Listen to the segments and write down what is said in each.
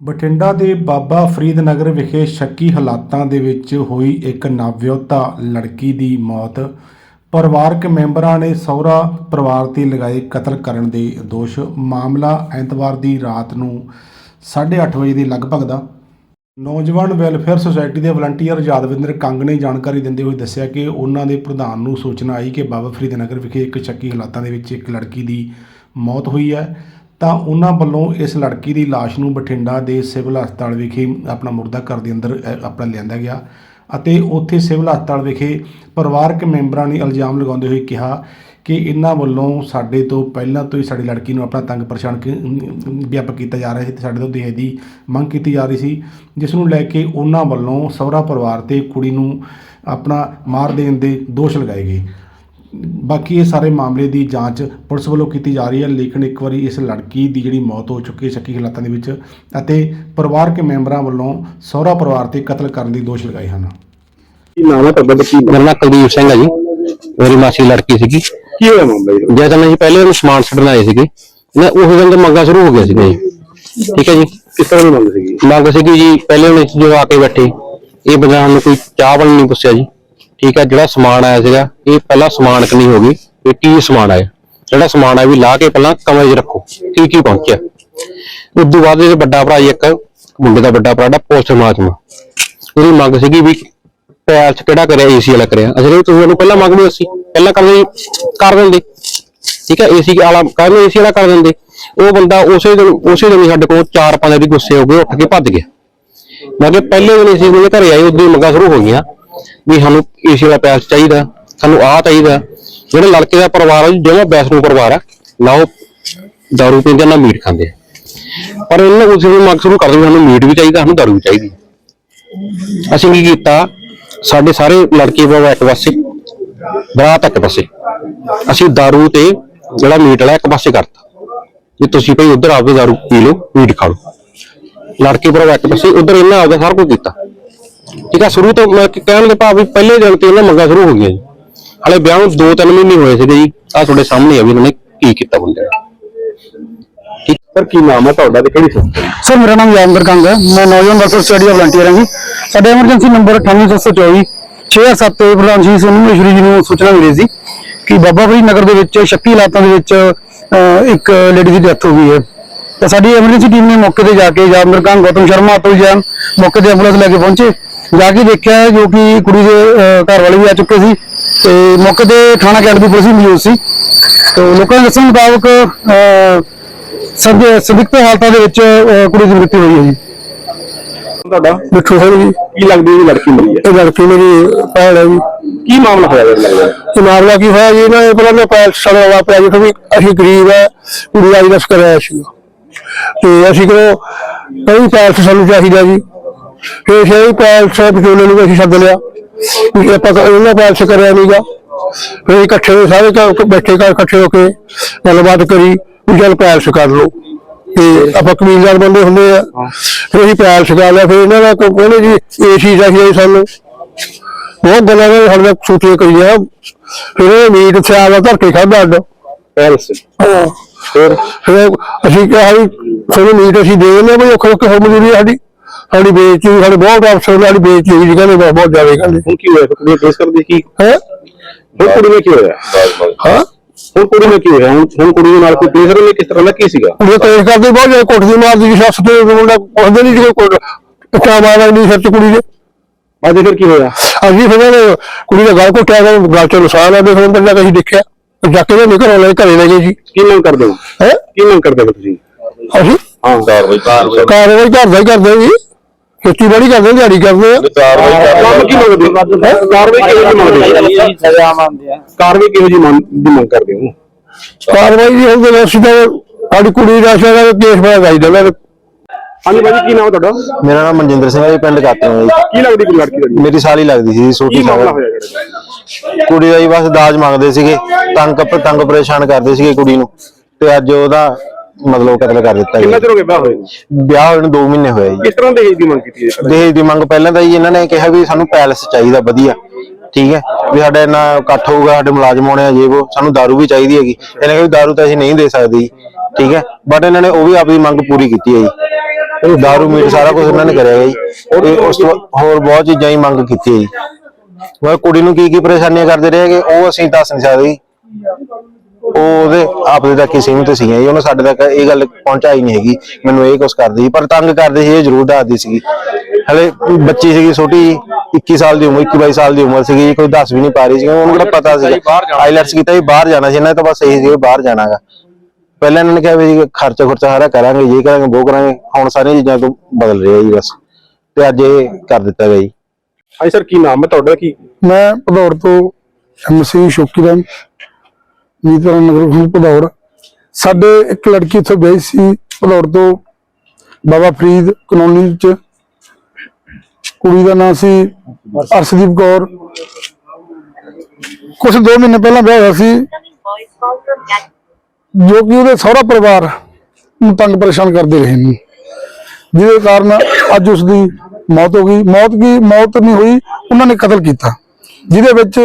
ਬਠਿੰਡਾ ਦੇ ਬਾਬਾ ਫਰੀਦ ਨਗਰ ਵਿਖੇ ਸ਼ੱਕੀ ਹਾਲਾਤਾਂ ਦੇ ਵਿੱਚ ਹੋਈ ਇੱਕ ਨਵਵਿਆਹੁਤਾ ਲੜਕੀ ਦੀ ਮੌਤ। ਪਰਿਵਾਰਕ ਮੈਂਬਰਾਂ ਨੇ ਸਹੁਰਾ ਪਰਿਵਾਰ ਤੇ ਲਗਾਏ ਕਤਲ ਕਰਨ ਦੇ ਦੋਸ਼। ਮਾਮਲਾ ਐਤਵਾਰ ਦੀ ਰਾਤ ਨੂੰ 8:30 ਵਜੇ ਦੇ ਲਗਭਗ ਦਾ। ਨੌਜਵਾਨ ਵੈਲਫੇਅਰ ਸੁਸਾਇਟੀ ਦੇ ਵਲੰਟੀਅਰ ਯਾਦਵਿੰਦਰ ਕੰਗ ਨੇ ਜਾਣਕਾਰੀ ਦਿੰਦੇ ਹੋਏ ਦੱਸਿਆ ਕਿ ਉਹਨਾਂ ਦੇ ਪ੍ਰਧਾਨ ਨੂੰ ਸੂਚਨਾ ਆਈ ਕਿ ਬਾਬਾ ਫਰੀਦ ਨਗਰ ਵਿਖੇ ਇੱਕ ਸ਼ੱਕੀ ਹਾਲਾਤਾਂ ਦੇ ਵਿੱਚ ਇੱਕ ਲੜਕੀ ਦੀ ਮੌਤ ਹੋਈ ਹੈ। ਤਾਂ ਉਹਨਾਂ ਵੱਲੋਂ ਇਸ ਲੜਕੀ ਦੀ ਲਾਸ਼ ਨੂੰ ਬਠਿੰਡਾ ਦੇ ਸਿਵਲ ਹਸਪਤਾਲ ਵਿਖੇ ਆਪਣਾ ਮੁਰਦਾ ਘਰ ਦੇ ਅੰਦਰ ਆਪਣਾ ਲਿਆਂਦਾ ਗਿਆ ਅਤੇ ਉੱਥੇ ਸਿਵਲ ਹਸਪਤਾਲ ਵਿਖੇ ਪਰਿਵਾਰਕ ਮੈਂਬਰਾਂ ਨੇ ਇਲਜ਼ਾਮ ਲਗਾਉਂਦੇ ਹੋਏ ਕਿਹਾ ਕਿ ਇਹਨਾਂ ਵੱਲੋਂ ਸਾਡੇ ਤੋਂ ਪਹਿਲਾਂ ਤੋਂ ਹੀ ਸਾਡੀ ਲੜਕੀ ਨੂੰ ਆਪਣਾ ਤੰਗ ਪਰੇਸ਼ਾਨ ਵਿਆਪਕ ਕੀਤਾ ਜਾ ਰਿਹਾ ਸੀ ਤੇ ਸਾਡੇ ਤੋਂ ਦਹੇਜ ਦੀ ਮੰਗ ਕੀਤੀ ਜਾ ਰਹੀ ਸੀ, ਜਿਸ ਨੂੰ ਲੈ ਕੇ ਉਹਨਾਂ ਵੱਲੋਂ ਸਹੁਰਾ ਪਰਿਵਾਰ ਤੇ ਕੁੜੀ ਨੂੰ ਆਪਣਾ ਮਾਰ ਦੇਣ ਦੇ ਦੋਸ਼ ਲਗਾਏ ਗਏ। ਬਾਕੀ ਇਹ ਸਾਰੇ ਮਾਮਲੇ ਦੀ ਜਾਂਚ ਪੁਲਿਸ ਵੱਲੋਂ ਕੀਤੀ ਜਾ ਰਹੀ ਹੈ ਲੇਕਿਨ ਇੱਕ ਵਾਰੀ ਇਸ ਲੜਕੀ ਦੀ ਜਿਹੜੀ ਮੌਤ ਹੋ ਚੁੱਕੀ ਹੈ ਸ਼ੱਕੀ ਹਾਲਾਤਾਂ ਦੇ ਵਿੱਚ ਅਤੇ ਪਰਿਵਾਰਕ ਮੈਂਬਰਾਂ ਵੱਲੋਂ ਸਹੁਰਾ ਪਰਿਵਾਰ ਤੇ ਕਤਲ ਕਰਨ ਦੇ ਦੋਸ਼ ਲਗਾਏ ਹਨ। ਕੀ ਨਾਮ ਹੈ ਤੁਹਾਡਾ ਤੇ ਕੀ ਮੇਰਾ ਨਾਮ ਕੁਲਦੀਪ ਸਿੰਘ ਹੈ ਜੀ। ਮੇਰੀ ਮਾਸੀ ਦੀ ਲੜਕੀ ਸੀਗੀ। ਕੀ ਹੋਇਆ ਮਾਮਲਾ ਜੀ? ਜਦ ਮੈਂ ਜੀ ਪਹਿਲੇ ਉਹਨੂੰ ਸਮਾਨ ਛੱਡਣ ਆਏ ਸੀਗੇ ਨਾ ਉਸ ਦਿਨ ਤੋਂ ਮੰਗਾ ਸ਼ੁਰੂ ਹੋ ਗਿਆ ਸੀਗਾ ਜੀ। ਠੀਕ ਹੈ ਜੀ। ਕਿਸ ਤਰ੍ਹਾਂ ਦੀ ਮੰਗ ਸੀਗੀ? ਮੰਗ ਸੀਗੀ ਜੀ ਪਹਿਲੇ ਉਹਨੇ ਜੋ ਆ ਕੇ ਬੈਠੇ ਇਹ ਬੰਦਾ ਸਾਨੂੰ ਕੋਈ ਚਾਹ ਵਾਲੀ ਨਹੀਂ ਪੁੱਛਿਆ ਜੀ। ਠੀਕ ਹੈ, ਜਿਹੜਾ ਸਮਾਨ ਆਇਆ ਸੀਗਾ, ਇਹ ਪਹਿਲਾਂ ਸਮਾਨ ਕਨੀ ਹੋ ਗਈ? ਇਹ ਕੀ ਸਮਾਨ ਆਇਆ। ਜਿਹੜਾ ਸਮਾਨ ਆਇਆ ਵੀ ਲਾ ਕੇ ਪਹਿਲਾਂ ਕਮਰੇ 'ਚ ਰੱਖੋ ਕੀ ਕੀ ਪਹੁੰਚਿਆ। ਉਸ ਤੋਂ ਬਾਅਦ ਇਹ ਵੱਡਾ ਭਰਾ ਜੀ ਇੱਕ ਮੁੰਡੇ ਦਾ ਵੱਡਾ ਭਰਾ ਦਾ ਪੋਸਟ ਮਾਤਮਾ ਉਹਦੀ ਮੰਗ ਸੀਗੀ ਵੀ ਪੈਰ 'ਚ ਕਿਹੜਾ ਕਰਿਆ, ਏਸੀ ਵਾਲਾ ਕਰਿਆ। ਅਸੀਂ ਤੁਸੀਂ ਉਹਨੂੰ ਪਹਿਲਾਂ ਮੰਗਦੇ ਅਸੀਂ ਪਹਿਲਾਂ ਕਰਦੇ ਕਰ ਦਿੰਦੇ। ਠੀਕ ਹੈ, ਏਸੀ ਵਾਲਾ ਕਹਿੰਦੇ ਏਸੀ ਵਾਲਾ ਕਰ ਦਿੰਦੇ। ਉਹ ਬੰਦਾ ਉਸੇ ਦਿਨ ਉਸੇ ਦਿਨ ਹੀ ਸਾਡੇ ਕੋਲ ਚਾਰ ਪੰਜ ਵਾਰੀ ਗੁੱਸੇ ਹੋ ਗਏ ਉੱਠ ਕੇ ਭੱਜ ਗਿਆ। ਮੈਂ ਕਿਹਾ ਪਹਿਲੇ ਦਿਨ ਏਸੀ ਮੇਰੇ ਘਰੇ ਆਈ ਉਦੋਂ ਹੀ ਮੰਗਾਂ ਸ਼ੁਰੂ ਹੋ ਗਈਆਂ। ਵੀ ਸਾਨੂੰ ਏਸੀ ਵਾਲਾ ਪੈਸ ਚਾਹੀਦਾ, ਸਾਨੂੰ ਆਹ ਚਾਹੀਦਾ। ਜਿਹੜੇ ਲੜਕੇ ਦਾ ਪਰਿਵਾਰ ਆ ਜਿਵੇਂ ਬੈਸਰੂ ਪਰਿਵਾਰ ਆ, ਨਾ ਉਹ ਦਾਰੂ ਪੀਂਦੇ, ਨਾ ਮੀਟ ਖਾਂਦੇ ਪਰ ਇਹਨਾਂ ਉਸ ਨੂੰ ਮੰਗ ਸ਼ੁਰੂ ਕਰ ਦਿੱਤੀ ਸਾਨੂੰ ਮੀਟ ਵੀ ਚਾਹੀਦਾ, ਸਾਨੂੰ ਦਾਰੂ ਵੀ ਚਾਹੀਦੀ ਅਸੀਂ ਕੀ ਕੀਤਾ, ਸਾਡੇ ਸਾਰੇ ਲੜਕੇ ਬਾਬਾ ਇੱਕ ਪਾਸੇ, ਬਰਾਤ ਇੱਕ ਪਾਸੇ। ਅਸੀਂ ਦਾਰੂ ਤੇ ਜਿਹੜਾ ਮੀਟ ਵਾਲਾ ਇੱਕ ਪਾਸੇ ਕਰਤਾ। ਵੀ ਤੁਸੀਂ ਭਾਈ ਉਧਰ ਆਪਦੇ ਦਾਰੂ ਪੀ ਲਓ, ਮੀਟ ਖਾ ਲਓ। ਲੜਕੇ ਭਰਾ ਇੱਕ ਪਾਸੇ, ਉਧਰ ਇਹਨਾਂ ਆਪਦਾ ਸਾਰਾ ਕੁਝ ਕੀਤਾ। ਠੀਕ ਆ, ਸ਼ੁਰੂ ਤੋਂ ਮੈਂ ਕਹਿਣ ਦੇ ਭਾਵ ਵੀ ਪਹਿਲੇ ਦਿਨ ਤੇ ਇਹਨਾਂ ਮੰਗਾ ਸ਼ੁਰੂ ਹੋ ਗਈਆਂ ਜੀ। ਹਲੇ ਵਿਆਹ ਨੂੰ 2-3 ਮਹੀਨੇ ਹੋਏ ਸੀਗੇ ਜੀ ਆ ਤੁਹਾਡੇ ਸਾਹਮਣੇ ਆ ਵੀ ਇਹਨਾਂ ਨੇ ਕੀ ਕੀਤਾ ਬੰਦੇ ਨੇ। ਸਰ ਕੀ ਨਾਮ ਹੈ ਤੁਹਾਡਾ ਤੇ ਕਿਹੜੀ ਸੰਸਥਾ? ਸਰ, ਮੇਰਾ ਨਾਮ ਯਾਮਦਰ ਕੰਗ ਹੈ। ਮੈਂ ਨੌਜਵਾਨ ਵਰਕਰ ਸਟੱਡੀ ਵਲੰਟੀਅਰ ਹਾਂ ਜੀ। ਸਾਡੇ ਐਮਰਜੈਂਸੀ ਨੰਬਰ 98724 607 ਤੇ ਪ੍ਰਧਾਨ ਜੀ, ਸੋਨੂੰ ਮਹੇਸ਼ਵਰੀ ਜੀ ਨੂੰ ਸੂਚਨਾ ਮਿਲੀ ਸੀ ਕਿ ਬਾਬਾ ਫਰੀਦ ਨਗਰ ਦੇ ਵਿੱਚ ਸ਼ੱਕੀ ਹਾਲਾਤਾਂ ਦੇ ਵਿੱਚ ਇੱਕ ਲੇਡੀ ਦੀ ਡੈਥ ਹੋ ਗਈ ਹੈ। ਤਾਂ ਸਾਡੀ ਐਮਰਜੈਂਸੀ ਟੀਮ ਨੇ ਮੌਕੇ ਤੇ ਜਾ ਕੇ ਯਾਮਦਰ ਕੰਗ, ਗੌਤਮ ਸ਼ਰਮਾ, ਅਤੁਲ ਜੈਨ ਮੌਕੇ ਤੇ ਐਂਬੂਲੈਂਸ ਲੈ ਕੇ ਪਹੁੰਚੇ। ਜਾ ਕੇ ਦੇਖਿਆ ਜੋ ਕਿ ਕੁੜੀ ਦੇ ਘਰ ਵਾਲੇ ਵੀ ਆ ਚੁੱਕੇ ਸੀ ਤੇ ਮੌਕੇ ਤੇ ਥਾਣਾ ਕੈਂਟ ਦੀ ਪੁਲਿਸ ਵੀ ਮੌਜੂਦ ਸੀ। ਤੇ ਲੋਕਾਂ ਦੇ ਦੱਸਣ ਮੁਤਾਬਕ ਸਭ ਸੰਦਿਗਧ ਹਾਲਤਾਂ ਦੇ ਵਿੱਚ ਕੁੜੀ ਦੀ ਮ੍ਰਿਤੂ ਹੋਈ ਹੈ ਜੀ। ਤੁਹਾਡਾ? ਬਿੱਠੂ ਸਿੰਘ ਜੀ। ਕੀ ਲੱਗਦੀ ਹੈ ਲੜਕੀ ਮਰੀ? ਹੈ ਇਹ ਲੜਕੀ ਮੇਰੀ ਭੈਣ ਹੈ ਜੀ। ਕੀ ਮਾਮਲਾ ਹੋਇਆ ਜੀ ਲੱਗਦਾ ਇਹ ਮਾਮਲਾ ਕੀ ਹੋਇਆ ਜੀ ਨਾ ਇਹ ਪਹਿਲਾਂ ਮੈਂ ਪੈਰ ਸੜਵਾ ਪਿਆ ਜੀ ਕਿਉਂਕਿ ਅਸੀਂ ਗਰੀਬ ਹੈ ਕੁੜੀ ਦਾ ਇਲਾਜ ਕਰਾਇਆ ਸੀ ਤੇ ਅਸੀਂ ਕਿਉਂ ਕਈ ਪੈਰ ਸਾਨੂੰ ਚਾਹੀਦਾ ਜੀ। ਫਿਰ সেই ਪੈਰ ਸੇ ਵਿਚੋਲੇ ਨੂੰ ਅਸੀਂ ਸੱਦ ਲਿਆ। ਵੀ ਆਪਾਂ ਇਹਨਾਂ ਪੈਰ ਸੇ ਕਰਿਆ ਨਹੀਂਗਾ ਫਿਰ ਇਕੱਠੇ ਹੋਏ ਸਾਰੇ ਘਰ ਬੈਠੇ ਘਰ ਇਕੱਠੇ ਹੋ ਕੇ ਗੱਲਬਾਤ ਕਰੀ ਵੀ ਚੱਲ ਪੈਰ ਸੇ ਕਰ ਲਓ। ਤੇ ਆਪਾਂ ਕਮੀਨਦਾਰ ਬੰਦੇ ਹੁੰਦੇ ਆ। ਫਿਰ ਅਸੀਂ ਪੈਰ ਛਕਾ ਲਿਆ। ਫਿਰ ਇਹਨਾਂ ਦਾ ਕੋਈ ਕਹਿੰਦੇ ਜੀ ਏਸੀ ਚਾਹੀਦਾ ਸਾਨੂੰ। ਬਹੁਤ ਗੱਲਾਂ ਨੇ ਸਾਡੇ ਨਾਲ ਛੁੱਟੀਆਂ ਕਰੀਆਂ। ਫਿਰ ਇਹ ਮੀਟ ਸਿਆਲ ਧਰ ਕੇ ਖਾਧਾ ਅੱਡ। ਪੈਲਸ। ਫਿਰ? ਫਿਰ ਅਸੀਂ ਕਿਹਾ ਵੀ ਤੁਹਾਨੂੰ ਮੀਟ ਅਸੀਂ ਦੇ ਦਿੰਦੇ ਬਈ ਔਖੇ ਔਖੇ ਹੋ ਮਜ਼ਦੂਰੀ ਸਾਡੀ। ਸਾਡੀ ਬੇਇੱਜ਼ਤੀ ਸਾਡੇ ਬਹੁਤ ਅਫਸਰ ਸਾਡੀ ਬੇਇੱਜ਼ਤੀ ਹੋਈ ਜੀ ਕਹਿੰਦੇ ਬਹੁਤ ਜ਼ਿਆਦਾ ਕਹਿੰਦੇ। ਹੁਣ ਕੀ ਹੋਇਆ? ਕੁੜੀ ਕੇਸ ਕਰਦੀ ਕੀ? ਹੈ? ਹੁਣ ਕੁੜੀ ਨੇ ਕੀ ਹੋਇਆ? ਹਾਂ? ਹੁਣ ਕੁੜੀ ਨੇ ਕੀ ਹੋਇਆ? ਹੁਣ ਹੁਣ ਕੁੜੀ ਦੇ ਨਾਲ ਕੋਈ ਕੇਸ ਕਰਨੇ ਕਿਸ ਤਰ੍ਹਾਂ ਦਾ ਕੀ ਸੀਗਾ? ਉਹ ਤਾਂ ਇਸ ਕਰਦੇ ਬਹੁਤ ਜ਼ਿਆਦਾ ਕੁੱਟਦੀ ਮਾਰਦੀ ਜੀ ਸੱਸ ਤੇ ਮੁੰਡਾ ਪੁੱਛਦੇ ਨਹੀਂ ਜੀ ਕੋਈ। ਟੱਕਾ ਮਾਰਦਾ ਨਹੀਂ ਸਿਰ ਚ ਕੁੜੀ ਦੇ। ਅੱਜ ਫਿਰ ਕੀ ਹੋਇਆ? ਅਸੀਂ ਫਿਰ ਕੁੜੀ ਦਾ ਗਲ ਘੁੱਟਿਆ ਗਿਆ ਗਲ ਚ ਨੁਕਸਾਨ ਆ ਦੇਖ ਅੰਦਰ ਜਾ ਕੇ ਅਸੀਂ ਦੇਖਿਆ। ਜਾ ਕੇ ਉਹ ਨਿਕਲ ਆਉਣਾ ਘਰੇ ਲੈ ਗਏ ਜੀ। ਕੀ ਮੰਗ ਕਰਦੇ ਹੋ? ਹੈ? ਕੀ ਮੰਗ ਕਰਦੇ ਹੋ ਤੁਸੀਂ? ਅਸੀਂ? ਹਾਂ ਕਾਰਵਾਈ ਕਾਰਵਾਈ ਕਾਰਵਾਈ ਘਰ ਦਾ ਹੀ। ਕਰਦੇ ਜੀ। ਖੇਤੀਬਾੜੀ ਕਰਦੇ ਦਿਹਾੜੀ ਕਰਦੇ ਆ ਕੰਮ ਕੀ ਮੰਗਦੇ ਹੋ? ਕਾਰਵਾਈ ਕਿਹੋ ਜਿਹੀ ਮੰਗਦੇ ਹੋ? ਸਜ਼ਾ ਮੰਨਦੇ ਆ। ਕਾਰਵਾਈ ਕਿਹੋ ਜਿਹੀ ਮੰਗ ਦੀ ਮੰਗ ਕਰਦੇ ਹੋ? ਕਾਰਵਾਈ ਜੀ ਤੇ ਅਸੀਂ ਤਾਂ ਸਾਡੀ ਕੁੜੀ ਦਾ ਸ਼ਾਇਦ ਕੇਸ ਬਣਾ ਨਾ ਹਾਂਜੀ ਭਾਜੀ ਕੀ ਨਾਮ ਹੈ ਤੁਹਾਡਾ? ਮੇਰਾ ਨਾਮ ਮਨਜਿੰਦਰ ਸਿੰਘ ਹੈ ਜੀ ਪਿੰਡ ਕਾਤੋਂ ਜੀ। ਕੀ ਲੱਗਦੀ ਕੁੜੀ ਲੜਕੀ ਦਾ ਮੇਰੀ ਸਾਲੀ ਲੱਗਦੀ ਸੀ ਕੀ ਛੋਟੀ ਮਾਮਲਾ ਸਾਲੀ। ਹੋਇਆ ਜਿਹੜਾ? ਕੁੜੀ ਦਾ ਜੀ ਬਸ ਦਾਜ ਮੰਗਦੇ ਸੀਗੇ ਤੰਗ ਤੰਗ ਪਰੇਸ਼ਾਨ ਕਰਦੇ ਸੀਗੇ ਕੁੜੀ ਨੂੰ। ਤੇ ਅੱਜ ਉਹਦਾ ਮਤਲਬ ਕਤਲ ਕਰ ਦਿੱਤਾ ਕਿੰਨਾ ਜੀ ਚਿਰ ਹੋ ਗਿਆ ਵਿਆਹ ਹੋਏ ਨੂੰ? ਵਿਆਹ ਹੋਏ ਨੂੰ 2 ਮਹੀਨੇ ਹੋਏ ਜੀ। ਕਿਸ ਤਰ੍ਹਾਂ ਦੇ ਦੀ ਮੰਗ ਕੀਤੀ ਹੈ ਦਹੇਜ ਦੀ ਮੰਗ ਪਹਿਲਾਂ ਤਾਂ ਜੀ ਇਹਨਾਂ ਨੇ ਕਿਹਾ ਵੀ ਸਾਨੂੰ ਪੈਲਸ ਚਾਹੀਦਾ ਵਧੀਆ ਠੀਕ ਹੈ? ਵੀ ਸਾਡਾ ਇੰਨਾ ਇਕੱਠ ਹੋਊਗਾ ਸਾਡੇ ਮੁਲਾਜ਼ਮ ਹੋਣੇ ਆ ਜੇ ਉਹ ਸਾਨੂੰ ਦਾਰੂ ਵੀ ਚਾਹੀਦੀ ਹੈਗੀ। ਇਹਨੇ ਕਿਹਾ ਵੀ ਦਾਰੂ ਤਾਂ ਅਸੀਂ ਨਹੀਂ ਦੇ ਸਕਦੇ ਜੀ ਠੀਕ ਹੈ? ਬਟ ਇਹਨਾਂ ਨੇ ਉਹ ਵੀ ਆਪਣੀ ਮੰਗ ਪੂਰੀ ਕੀਤੀ ਹੈ ਜੀ। ਇਹ ਦਾਰੂ ਮੀਟ ਸਾਰਾ ਕੁਝ ਉਹਨਾਂ ਨੇ ਕਰਿਆ ਜੀ। ਤੇ ਉਸ ਤੋਂ ਹੋਰ ਬਹੁਤ ਚੀਜ਼ਾਂ ਹੀ ਮੰਗ ਕੀਤੀ ਹੈ ਜੀ। ਉਹ ਕੁੜੀ ਨੂੰ ਕੀ ਕੀ ਪਰੇਸ਼ਾਨੀਆਂ ਕਰਦੇ ਰਹੇਗੇ ਉਹ ਅਸੀਂ ਦੱਸ ਨਹੀਂ ਸਕਦੇ ਜੀ। ਉਹ ਉਹਦੇ ਆਪਦੇ ਤੱਕ ਹੀ ਸੀਮਿਤ ਸੀਗੀਆਂ ਜੀ। ਉਹਨੇ ਸਾਡੇ ਤੱਕ ਇਹ ਗੱਲ ਪਹੁੰਚਾਈ ਨਹੀਂ ਹੈਗੀ। ਮੈਨੂੰ ਇਹ ਕੁਝ ਕਰਦੀ ਸੀ। ਪਰ ਤੰਗ ਕਰਦੇ ਸੀ ਇਹ ਜ਼ਰੂਰ ਦੱਸਦੀ ਸੀਗੀ। ਹਲੇ ਬੱਚੀ ਸੀਗੀ ਛੋਟੀ 21 ਸਾਲ ਦੀ ਉਮਰ 21 22 ਸਾਲ ਦੀ ਉਮਰ ਸੀਗੀ ਕੋਈ ਦੱਸ ਵੀ ਨਹੀਂ ਪਾ ਰਹੀ ਸੀ ਉਹਨੂੰ ਕਿਹੜਾ ਪਤਾ ਸੀਗਾ। ਆਈਲੈਟਸ ਕੀਤਾ ਵੀ ਬਾਹਰ ਜਾਣਾ ਸੀ। ਇਹਨਾਂ ਤਾਂ ਬਸ ਇਹੀ ਸੀ ਬਾਹਰ ਜਾਣਾਗਾ। ਪਹਿਲਾਂ ਇਹਨਾਂ ਨੇ ਕਿਹਾ ਵੀ ਜੀ ਖਰਚਾ ਖੁਰਚਾ ਸਾਰਾ ਕਰਾਂਗੇ ਇਹ ਕਰਾਂਗੇ ਉਹ ਕਰਾਂਗੇ। ਹੁਣ ਸਾਰੀਆਂ ਚੀਜ਼ਾਂ ਤੋਂ ਬਦਲ ਰਿਹਾ ਜੀ ਬਸ। ਤੇ ਅੱਜ ਇਹ ਕਰ ਦਿੱਤਾ ਗਿਆ ਜੀ। ਹਾਂਜੀ ਸਰ ਕੀ ਨਾਮ ਹੈ ਤੁਹਾਡਾ? ਕੀ ਮੈਂ ਭਦੌੜ ਤੋਂ ਐਮਸੀ ਸ਼ੋਕੀਰਾਮ ਨੀਤਰ ਨਗਰ ਖੂਹ ਭਦੌੜ। ਸਾਡੇ ਇੱਕ ਲੜਕੀ ਇੱਥੇ ਗਈ ਸੀ ਭਦੌੜ ਤੋਂ, ਬਾਬਾ ਫਰੀਦ ਕਲੋਨੀ ਚ। ਕੁੜੀ ਦਾ ਨਾਮ ਸੀ ਅਰਸ਼ਦੀਪ ਕੌਰ। ਕੁਝ ਦੋ ਮਹੀਨੇ ਪਹਿਲਾਂ ਵਿਆਹ ਹੋਇਆ ਸੀ। ਜੋ ਕਿ ਉਹਦੇ ਸਹੁਰਾ ਪਰਿਵਾਰ ਨੂੰ ਤੰਗ ਪਰੇਸ਼ਾਨ ਕਰਦੇ ਰਹੇ ਨੇ। ਜਿਹਦੇ ਕਾਰਨ ਅੱਜ ਉਸ ਦੀ ਮੌਤ ਹੋ ਗਈ। ਮੌਤ ਕੀ? ਮੌਤ ਨਹੀਂ ਹੋਈ, ਉਹਨਾਂ ਨੇ ਕਤਲ ਕੀਤਾ। ਜਿਹਦੇ ਵਿੱਚ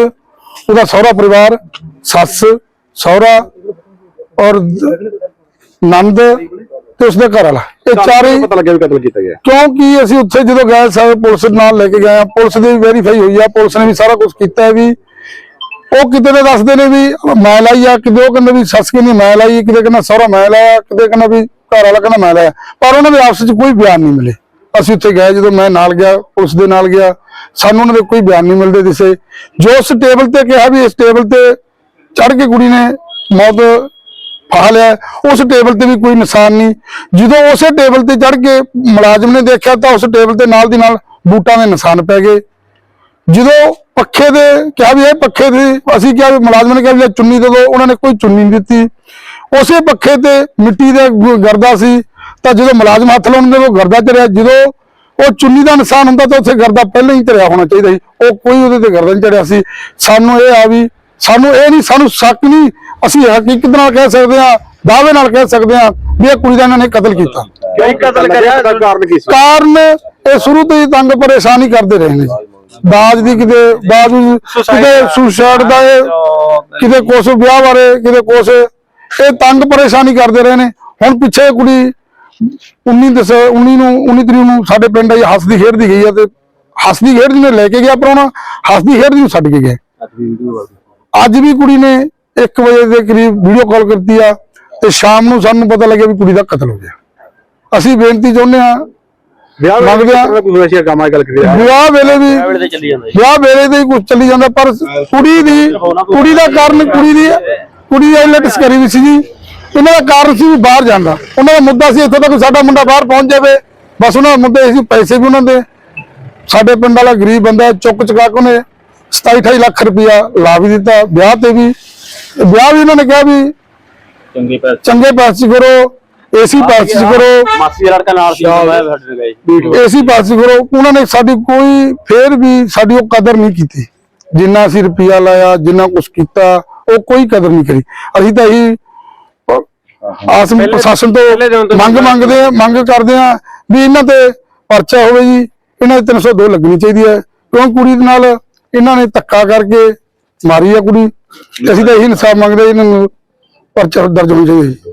ਉਹਦਾ ਸਹੁਰਾ ਪਰਿਵਾਰ, ਸੱਸ ਸਹੁਰਾ ਔਰ ਨੰਦ ਤੇ ਉਸਦੇ ਘਰ ਵਾਲਾ। ਇਹ ਚਾਰੇ ਪਤਾ ਲੱਗਿਆ ਵੀ ਕਤਲ ਕੀਤਾ ਗਿਆ। ਕਿਉਂਕਿ ਅਸੀਂ ਉੱਥੇ ਜਦੋਂ ਗਏ ਸਾਰੇ ਪੁਲਿਸ ਨਾਲ ਲੈ ਕੇ ਗਏ ਆ ਪੁਲਿਸ ਦੀ ਵੈਰੀਫਾਈ ਹੋਈ ਆ ਪੁਲਿਸ ਨੇ ਵੀ ਸਾਰਾ ਕੁਝ ਕੀਤਾ ਹੈ ਵੀ। ਉਹ ਕਿਤੇ ਦੇ ਦੱਸਦੇ ਨੇ ਵੀ ਮੈਂ ਲਾਈ ਆ ਕਿਤੇ ਉਹ ਕਹਿੰਦੇ ਵੀ ਸੱਸ ਕਹਿੰਦੀ ਮੈਂ ਲਾਈ ਕਿਤੇ ਕਹਿੰਦਾ ਸਹੁਰਾ ਮੈਂ ਲਾਇਆ ਕਿਤੇ ਕਹਿੰਦਾ ਵੀ ਘਰ ਵਾਲਾ ਕਹਿੰਦਾ ਮੈਂ ਲਾਇਆ ਪਰ ਉਹਨਾਂ ਦੇ ਆਪਸ ਵਿੱਚ ਕੋਈ ਬਿਆਨ ਨਹੀਂ ਮਿਲੇ। ਅਸੀਂ ਉੱਥੇ ਗਏ ਜਦੋਂ ਮੈਂ ਨਾਲ ਗਿਆ ਪੁਲਿਸ ਦੇ ਨਾਲ ਗਿਆ ਸਾਨੂੰ ਉਹਨਾਂ ਦੇ ਕੋਈ ਬਿਆਨ ਨਹੀਂ ਮਿਲਦੇ ਦਿਸੇ। ਜੋ ਉਸ ਟੇਬਲ ਤੇ ਕਿਹਾ ਵੀ ਇਸ ਟੇਬਲ ਤੇ ਚੜ ਕੇ ਕੁੜੀ ਨੇ ਮੌਤ ਫਾਹ ਲਿਆ। ਉਸ ਟੇਬਲ ਤੇ ਵੀ ਕੋਈ ਨਿਸ਼ਾਨ ਨਹੀਂ। ਜਦੋਂ ਉਸੇ ਟੇਬਲ ਤੇ ਚੜ ਕੇ ਮੁਲਾਜ਼ਮ ਨੇ ਦੇਖਿਆ ਤਾਂ ਉਸ ਟੇਬਲ ਤੇ ਨਾਲ ਦੀ ਨਾਲ ਬੂਟਾਂ ਦੇ ਨਿਸ਼ਾਨ ਪੈ ਗਏ। ਜਦੋਂ ਪੱਖੇ ਦੇ ਕਿਹਾ ਵੀ ਇਹ ਪੱਖੇ ਦੀ, ਅਸੀਂ ਕਿਹਾ ਵੀ ਮੁਲਾਜ਼ਮ ਨੇ ਕਿਹਾ ਵੀ ਇਹ ਚੁੰਨੀ ਦੇ ਦਿਓ, ਉਹਨਾਂ ਨੇ ਕੋਈ ਚੁੰਨੀ ਨਹੀਂ ਦਿੱਤੀ। ਉਸੇ ਪੱਖੇ ਤੇ ਮਿੱਟੀ ਦਾ ਗਰਦਾ ਸੀ, ਤਾਂ ਜਦੋਂ ਮੁਲਾਜ਼ਮ ਹੱਥ ਲਾਉਂਦੇ ਉਹ ਗਰਦਾ ਚੜਿਆ ਜਦੋਂ ਉਹ ਚੁੰਨੀ ਦਾ ਨਿਸ਼ਾਨ ਹੁੰਦਾ ਤਾਂ ਉੱਥੇ ਗਰਦਾ ਪਹਿਲਾਂ ਹੀ ਚੜਿਆ ਹੋਣਾ ਚਾਹੀਦਾ ਸੀ। ਉਹ ਕੋਈ ਉਹਦੇ ਤੇ ਗਰਦਾ ਨਹੀਂ ਚੜਿਆ ਸੀ। ਸਾਨੂੰ ਇਹ ਆ ਵੀ ਸਾਨੂੰ ਇਹ ਨਹੀਂ ਸਾਨੂੰ ਸ਼ੱਕ ਨਹੀਂ ਅਸੀਂ ਹਕੀਕਤ ਨਾਲ ਕਹਿ ਸਕਦੇ ਹਾਂ ਦਾਅਵੇ ਨਾਲ ਕਹਿ ਸਕਦੇ ਹਾਂ ਵੀ ਇਹ ਕੁੜੀ ਦਾ ਇਹਨਾਂ ਨੇ ਕਤਲ ਕੀਤਾ। ਕਿਉਂ ਕਤਲ ਕਰਿਆ? ਦਾ ਕਾਰਨ ਕੀ ਸੀ? ਕਾਰਨ ਇਹ ਸ਼ੁਰੂ ਤੋਂ ਹੀ ਤੰਗ ਪਰੇਸ਼ਾਨੀ ਕਰਦੇ ਰਹੇ ਨੇ ਦਾਜ ਦੀ ਕਿਤੇ ਦਾਜ ਕਿਤੇ ਸੁਸਾਈਡ ਦਾ ਇਹ ਕਿਤੇ ਕੁਛ ਵਿਆਹ ਬਾਰੇ ਕਿਤੇ ਕੁਛ ਇਹ ਤੰਗ ਪਰੇਸ਼ਾਨੀ ਕਰਦੇ ਰਹੇ ਨੇ। ਹੁਣ ਪਿੱਛੇ ਕੁੜੀ 19 ਦਸ 19 ਨੂੰ 19 ਤਰੀਕ ਨੂੰ ਸਾਡੇ ਪਿੰਡ ਆਈ ਹੱਸਦੀ ਖੇਡਦੀ ਗਈ ਆ ਤੇ ਹੱਸਦੀ ਖੇਡਦੀ ਨੇ ਲੈ ਕੇ ਗਿਆ ਪ੍ਰਾਹੁਣਾ ਹੱਸਦੀ ਖੇਡਦੀ ਨੂੰ ਛੱਡ ਕੇ ਗਿਆ। ਅੱਜ ਵੀ ਕੁੜੀ ਨੇ 1 ਵਜੇ ਦੇ ਕਰੀਬ ਵੀਡੀਓ ਕਾਲ ਕਰਤੀ ਆ ਤੇ ਸ਼ਾਮ ਨੂੰ ਸਾਨੂੰ ਪਤਾ ਲੱਗਿਆ ਵੀ ਕੁੜੀ ਦਾ ਕਤਲ ਹੋ ਗਿਆ। ਅਸੀਂ ਬੇਨਤੀ ਚਾਹੁੰਦੇ ਆ ਵਿਆਹ ਮੰਗਦੇ ਆ। ਕੋਈ ਹੋਇਆ ਸੀ ਕੰਮ ਅੱਜ ਗੱਲ ਕਰੀ ਵਿਆਹ ਵੇਲੇ ਵੀ ਵਿਆਹ ਵੇਲੇ ਤੇ ਕੁਝ ਚੱਲੀ ਜਾਂਦਾ ਪਰ ਕੁੜੀ ਦੀ ਕੁੜੀ ਦਾ ਕਾਰਨ ਕੁੜੀ ਦੀ ਕੁੜੀ ਦੀ ਆਈਲੈਟਸ ਕਰੀ ਵੀ ਸੀ ਜੀ। ਇਹਨਾਂ ਦਾ ਕਾਰਨ ਸੀ ਵੀ ਬਾਹਰ ਜਾਂਦਾ ਉਹਨਾਂ ਦਾ ਮੁੱਦਾ ਸੀ ਇੱਥੋਂ ਤੱਕ ਸਾਡਾ ਮੁੰਡਾ ਬਾਹਰ ਪਹੁੰਚ ਜਾਵੇ। ਬਸ ਉਹਨਾਂ ਦਾ ਮੁੱਦਾ ਸੀ ਪੈਸੇ ਵੀ ਉਹਨਾਂ ਦੇ। ਸਾਡੇ ਪਿੰਡ ਵਾਲਾ ਗਰੀਬ ਬੰਦਾ ਚੁੱਕ ਚੁਕਾ ਕੇ ਉਹਨੇ 27 28 ਲੱਖ ਰੁਪਇਆ ਲਾ ਵੀ ਦਿੱਤਾ ਵਿਆਹ ਤੇ ਵੀ। ਤੇ ਵਿਆਹ ਵੀ ਉਹਨਾਂ ਨੇ ਕਿਹਾ ਵੀ ਚੰਗੇ ਪੈਸੇ। ਚੰਗੇ ਪਾਸੇ ਕਰੋ ਏਸੀ ਪਾਸੇ ਕਰੋ। ਮਾਸੀ ਦਾ ਲੜਕਾ ਨਾਲ ਸੀ ਮੈਂ ਛੱਡ ਗਏ ਏਸੀ ਪਾਸੇ ਕਰੋ। ਉਹਨਾਂ ਨੇ ਸਾਡੀ ਕੋਈ ਫੇਰ ਵੀ ਸਾਡੀ ਉਹ ਕਦਰ ਨਹੀਂ ਕੀਤੀ। ਜਿੰਨਾ ਅਸੀਂ ਰੁਪਿਆ ਲਾਇਆ ਜਿੰਨਾ ਕੁਝ ਕੀਤਾ ਉਹ ਕੋਈ ਕਦਰ ਨਹੀਂ ਕਰੀ। ਅਸੀਂ ਤਾਂ ਇਹੀ ਆਸਮ ਪ੍ਰਸ਼ਾਸਨ ਤੋਂ ਮੰਗ ਮੰਗਦੇ ਆ ਮੰਗ ਕਰਦੇ ਆ ਵੀ ਇਹਨਾਂ ਤੇ ਪਰਚਾ ਹੋਵੇ ਜੀ। ਇਹਨਾਂ ਦੇ 302 ਲੱਗਣੀ ਚਾਹੀਦੀ ਹੈ। ਕਿਉਂ ਕੁੜੀ ਦੇ ਨਾਲ ਇਹਨਾਂ ਨੇ ਧੱਕਾ ਕਰਕੇ ਮਾਰੀ ਆ ਕੁੜੀ। ਅਸੀਂ ਤਾਂ ਇਹੀ ਇਨਸਾਫ ਮੰਗਦੇ ਇਹਨਾਂ ਨੂੰ ਪਰਚਾ ਦਰਜ ਹੋਣਾ ਚਾਹੀਦਾ ਜੀ।